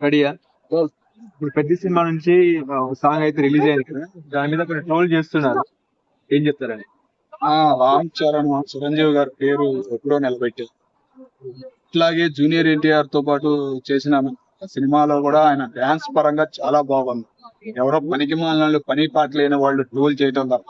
రెడీయా ఇప్పుడు పెద్ద సినిమా నుంచి సాంగ్ అయితే రిలీజ్ అయింది కదా దాని మీద కొన్ని ట్రోల్ చేస్తున్నారు. ఏం చెప్తారని? రామ్ చరణ్ చిరంజీవి గారి పేరు ఎప్పుడో నిలబెట్టారు. ఇట్లాగే జూనియర్ ఎన్టీఆర్తో పాటు చేసిన సినిమాలో కూడా ఆయన డాన్స్ పరంగా చాలా బాగుంది. ఎవరో పనికి మాలిన పని పాట లేని వాళ్ళు ట్రోల్ చేయటం తప్ప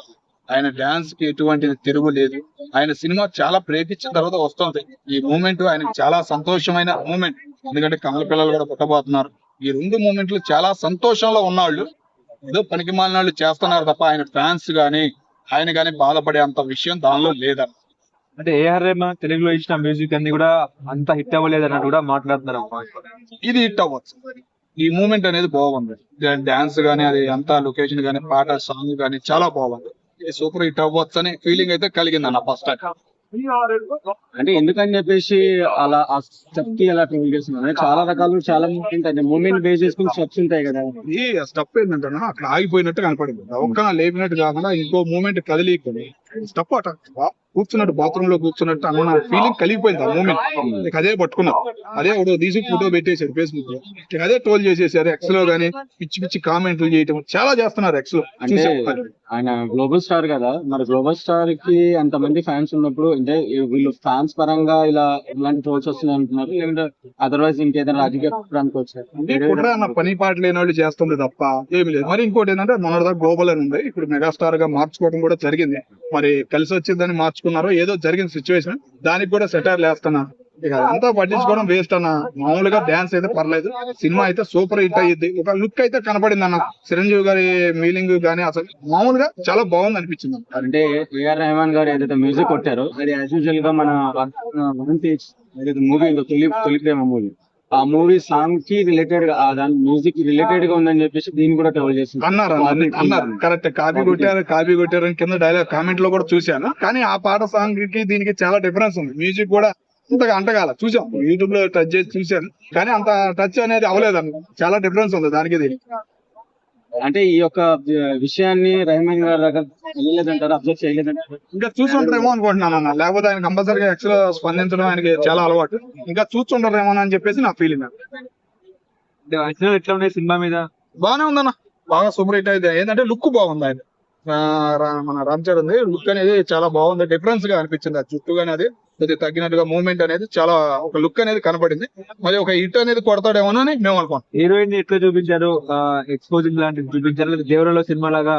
ఆయన డాన్స్కి ఎటువంటి తిరుగు లేదు. ఆయన సినిమా చాలా ప్రేమించిన తర్వాత వస్తుంది. ఈ మూమెంట్ ఆయన చాలా సంతోషమైన మూమెంట్ ఎందుకంటే కమల పిల్లలు కూడా పుట్టబోతున్నారు. ఈ రెండు మూమెంట్లు చాలా సంతోషంలో ఉన్నవాళ్ళు. ఏదో పనికి మాలిన వాళ్ళు చేస్తున్నారు తప్ప ఆయన ఫ్యాన్స్ గాని ఆయన గాని బాధపడే అంత విషయం దానిలో లేదన్న అంటే ఏఆర్ రెహమాన్ తెలుగులో ఇచ్చిన మ్యూజిక్ అన్ని కూడా అంత హిట్ అవ్వలేదు అన్నట్టు కూడా మాట్లాడుతున్నారు. ఇది హిట్ అవ్వచ్చు. ఈ మూమెంట్ అనేది బాగుంది. డాన్స్ గానీ అది అంతా లొకేషన్ గానీ పాట సాంగ్ గానీ చాలా బాగుంది. ఇది సూపర్ హిట్ అవ్వచ్చు అనే ఫీలింగ్ అయితే కలిగింది అన్న ఫస్ట్ టైం అంటే ఎందుకని చెప్పేసి అలా ఆ స్టెప్కి అలా ట్రోల్ చేస్తున్నారు? చాలా రకాలు చాలా మూమెంట్ అంటే మూమెంట్ బేస్ చేసుకుని స్టెప్స్ ఉంటాయి కదా. ఈ స్టప్ ఏంటంటే అక్కడ ఆగిపోయినట్టు కనపడింది. ఒక్క లేపినట్టు కాకుండా ఇంకో మూమెంట్ కదిలి స్టప్ అట కూర్చున్నట్టు బాత్రూమ్లో కూర్చున్నట్టు అన్న ఫీలింగ్ కలిగిపోయింది ఆ మూమెంట్ ఇక అదే పట్టుకున్నాం. అదే ఒకటి తీసి ఫోటో పెట్టేశారు ఫేస్బుక్లో. ఇక అదే ట్రోల్ చేసేసారు ఎక్స్లో గానీ పిచ్చి పిచ్చి కామెంట్లు చేయటం. చాలా చేస్తున్నారు ఎక్స్లో. అంటే. ఆయన గ్లోబల్ స్టార్ కదా. మరి గ్లోబల్ స్టార్కి అంతమంది ఫ్యాన్స్ ఉన్నప్పుడు అంటే వీళ్ళు ఫ్యాన్స్ పరంగా ఇలా ఇలాంటి ట్రోల్స్ వస్తున్నాయి అంటున్నారు. లేదంటే అదర్వైజ్ ఇంకేదైనా రాజకీయ ప్రాంతానికి వచ్చారు. పని పాట లేని వాళ్ళు చేస్తుంది తప్ప ఏమి లేదు. మరి ఇంకోటి ఏంటంటే మొన్నటిదా గ్లోబల్ అని ఉంది. ఇప్పుడు మెగాస్టార్గా మార్చుకోవడం కూడా జరిగింది. మరి కలిసి వచ్చిందని మార్చుకున్నారో ఏదో జరిగిన సిచ్యువేషన్ దానికి కూడా సెటర్ లేస్తున్నా ఇక అంతా పట్టించుకోవడం వేస్ట్ అన్న. మామూలుగా డాన్స్ అయితే పర్లేదు. సినిమా అయితే సూపర్ హిట్ అయ్యింది ఒక లుక్ అయితే కనపడింది అన్న. చిరంజీవి గారి మీలింగ్ గానీ అసలు మామూలుగా చాలా బాగుంది అనిపించింది. అంటే ఏఆర్ రెహమాన్ గారు ఏదైతే మ్యూజిక్ కొట్టారో అది యాజ్ యూజువల్గా మన మూవీ తొలి తొలిప్రేమ మూవీ ఆ మూవీ సాంగ్కి రిలేటెడ్గా ఆ దాని మ్యూజిక్ రిలేటెడ్గా ఉందని చెప్పేసి దీన్ని కూడా ట్రోల్ చేసింది. అన్నారు అన్నారు, అన్నారు. కరెక్ట్ కాపీ కొట్టారు కాపీ కొట్టారు కింద డైలాగ్ కామెంట్లో కూడా చూశాను. కానీ ఆ పాట సాంగ్కి దీనికి చాలా డిఫరెన్స్ ఉంది. మ్యూజిక్ కూడా అంతగా అంటగాల. చూసాం యూట్యూబ్లో టచ్ చేసి చూశాను. కానీ అంత టచ్ అనేది అవ్వలేదన్న. చాలా డిఫరెన్స్ ఉంది దానికి దీనికి అంటే ఈ యొక్క విషయాన్ని రెహమాన్ గారి దగ్గర వెళ్ళలేదంటారు అబ్జర్వ్ చేయలేదంటారు? ఇంకా చూసుంటారేమో అనుకుంటున్నాను అన్న. లేకపోతే ఆయన కంపల్సరీగా యాక్చువల్ స్పందించడం ఆయనకి చాలా అలవాటు. ఇంకా చూస్తుంటారేమో అని చెప్పేసి నా ఫీలింగ్ అంటే అంచనాలు ఎట్లా ఉన్నాయి సినిమా మీద? బాగానే ఉందన్న. బాగా సూపర్ హిట్ అయితే. ఏంటంటే లుక్ బాగుంది ఆయన. మన రామ్ చరణ్ లుక్ అనేది చాలా బాగుంది. డిఫరెన్స్గా అనిపించింది. ఆ జుట్టు గానీ అది. కొద్దిగా తగ్గినట్టుగా మూవ్మెంట్ అనేది చాలా ఒక లుక్ అనేది కనపడింది. మరి ఒక హిట్ అనేది కొడతాడేమో అని మేము అనుకోండి హీరోయిన్ ఎట్లా చూపించారు? ఎక్స్పోజింగ్ లాంటివి చూపించారు? దేవరలో సినిమా లాగా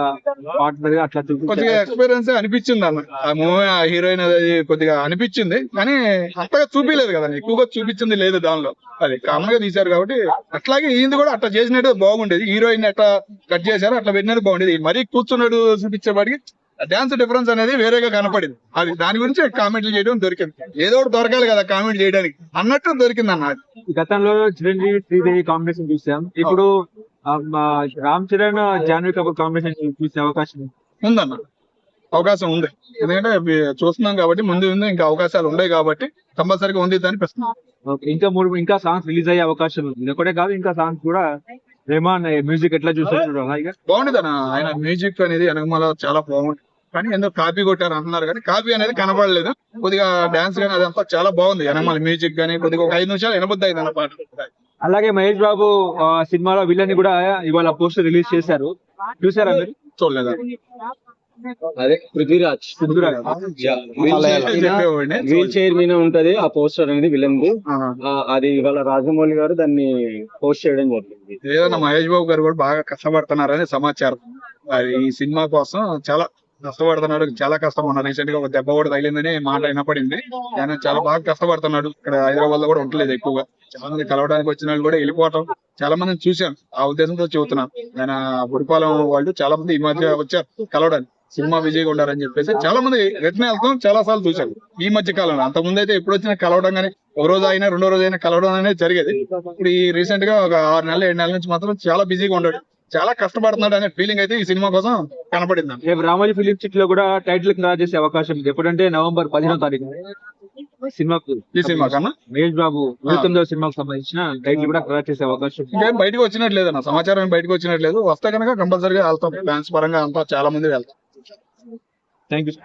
అట్లా కొద్దిగా ఎక్స్పీరియన్స్ అనిపించింది అన్న. ఆ మూవీ ఆ హీరోయిన్ అది కొద్దిగా అనిపించింది. కానీ అంతగా చూపించలేదు కదా ఎక్కువగా చూపించింది లేదు దానిలో. అది కామన్గా తీశారు కాబట్టి అట్లాగే ఈయన కూడా అట్లా చేసినట్టు బాగుండేది. హీరోయిన్ ఎట్లా కట్ చేశారు అట్లా పెట్టినట్టు బాగుండేది. మరీ కూర్చున్నాడు చూపించేవాడికి డాన్స్ డిఫరెన్స్ అనేది వేరేగా కనపడింది. అది దాని గురించి కామెంట్లు చేయడం దొరికింది. ఏదో ఒకటి దొరకాలి కదా కామెంట్ చేయడానికి. అన్నట్టు దొరికింది అన్న. గతంలో చిరంజీవి శ్రీదేవి కాంబినేషన్ చూసాం. ఇప్పుడు రామ్ చరణ్ జాన్వీ కపూర్ కాంబినేషన్ చూసే అవకాశం ఉంది. ఉందన్న. అవకాశం ఉంది. ఎందుకంటే చూస్తున్నాం కాబట్టి ముందు ముందు ఇంకా అవకాశాలు ఉన్నాయి కాబట్టి కంపల్సరీగా ఉంది అనిపిస్తుంది. ఇంకా మూడు ఇంకా సాంగ్స్ రిలీజ్ అయ్యే అవకాశం ఉంది. ఒకటే కాదు ఇంకా సాంగ్స్ కూడా రెహమాన్ మ్యూజిక్ ఎట్లా చూసారు బాగుండేది అన్న ఆయన మ్యూజిక్ అనేది వెనకమాల చాలా బాగుంది. కానీ ఎందుకు కాపీ కొట్టారు అంటున్నారు కానీ కాపీ అనేది కనపడలేదు కొద్దిగా డాన్స్ కానీ అదంతా చాలా బాగుంది. వెనకమాల మ్యూజిక్ కానీ కొద్దిగా ఒక ఐదు నిమిషాలు వినబుద్ధి అయింది అన్న పాట. అలాగే మహేష్ బాబు సినిమాలో విలన్ కూడా ఇవాళ పోస్టర్ రిలీజ్ చేశారు. చూసారా మీరు? చూడలేదు? అదే పృథ్వీరాజ్. వీల్ చైర్ మీద ఉంటది ఆ పోస్టర్ అనేది విలన్. అది ఇవాళ రాజమౌళి గారు దాన్ని పోస్ట్ చేయడం జరిగింది. ఏదన్నా మహేష్ బాబు గారు కూడా బాగా కష్టపడుతున్నారని సమాచారం. ఈ సినిమా కోసం చాలా కష్టపడుతున్నాడు. చాలా కష్టం ఉన్నారు రీసెంట్గా ఒక దెబ్బ కూడా తగిలిందని మాట వినపడింది. ఆయన చాలా బాగా కష్టపడుతున్నాడు. ఇక్కడ హైదరాబాద్లో కూడా ఉండలేదు ఎక్కువగా. చాలా మంది కలవడానికి వచ్చిన వాళ్ళు కూడా వెళ్ళిపోవటం చాలా మందిని చూశాను. ఆ ఉద్దేశంతో చెబుతున్నాను. ఆయన గుడిపాలెం వాళ్ళు చాలా మంది ఈ మధ్య వచ్చారు కలవడానికి. సినిమా విజయ్ ఉండారని చెప్పేసి చాలా మంది రిటర్న్ వెళ్తాం చాలా సార్లు చూశాను ఈ మధ్య కాలంలో అంత ముందు అయితే ఎప్పుడు వచ్చినా కలవడం కానీ ఒక రోజు అయినా రెండో రోజు అయినా కలవడం అనేది జరిగేది. ఇప్పుడు ఈ రీసెంట్గా ఒక ఆరు నెలలు ఏడు నెలల నుంచి మాత్రం చాలా బిజీగా ఉండాడు చాలా కష్టపడుతున్నాడు అనే ఫీలింగ్ అయితే ఈ సినిమా కోసం కనపడింది. రేపు రామోజీ ఫిలిం సిటీ లో కూడా టైటిల్ ఖరారు చేసే అవకాశం ఉంది. ఎప్పుడంటే నవంబర్ పదిహేనో తారీఖు. సినిమాకు ఈ సినిమా కన్నా? మహేష్ బాబు తొమ్మిదవ సినిమాకు సంబంధించిన టైటిల్ కూడా ఖరారు చేసే అవకాశం. ఇంకేం బయటకు వచ్చినట్లేదు అన్న. సమాచారం బయటకు వచ్చినట్లేదు. వస్తే కనుక కంపల్సరీగా వెళ్తాం. డాన్స్ పరంగా అంతా చాలా మంది వెళ్తాం. Thank you